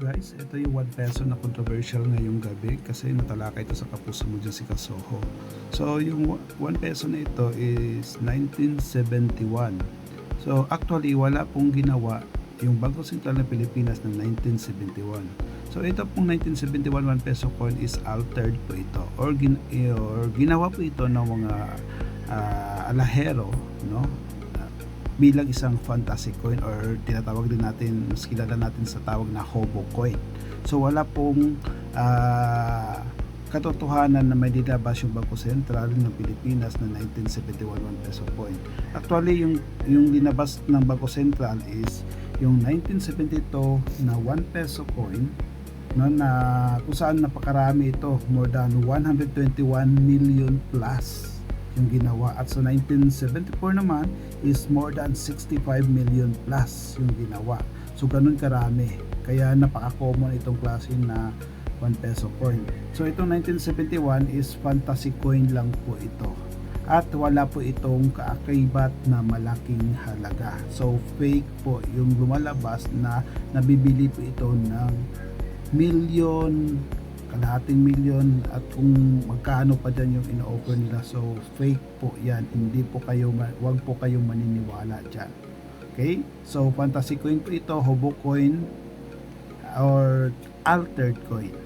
guys, ito yung 1 peso na controversial ngayong gabi kasi natalakay ito sa kapuso mo dyan si Kasoho. So yung 1 peso na ito is 1971. So actually wala pong ginawa yung Bangko Sentral ng Pilipinas ng 1971. So ito pong 1971 1 peso coin is altered po ito or, gin, or ginawa po ito ng mga ah, alahero no bilang isang fantasy coin or tinatawag din natin, mas kilala natin sa tawag na hobo coin. So wala pong ah, katotohanan na may dinabas yung Bangko Sentral ng Pilipinas na 1971 1 peso coin. Actually, yung, yung dinabas ng Bangko Sentral is yung 1972 na 1 peso coin no, na kung saan napakarami ito, more than 121 million plus yung ginawa. At sa 1974 naman is more than 65 million plus yung ginawa. So ganun karami. Kaya napaka-common itong klase na 1 peso coin. So itong 1971 is fantasy coin lang po ito. At wala po itong kaakibat na malaking halaga. So fake po yung lumalabas na nabibili po ito ng milyon, kalahating milyon at kung magkano pa dyan yung ino-offer nila. So fake po yan. Hindi po kayo, wag po kayong maniniwala dyan. Okay? So fantasy coin po ito, hobo coin or altered coin.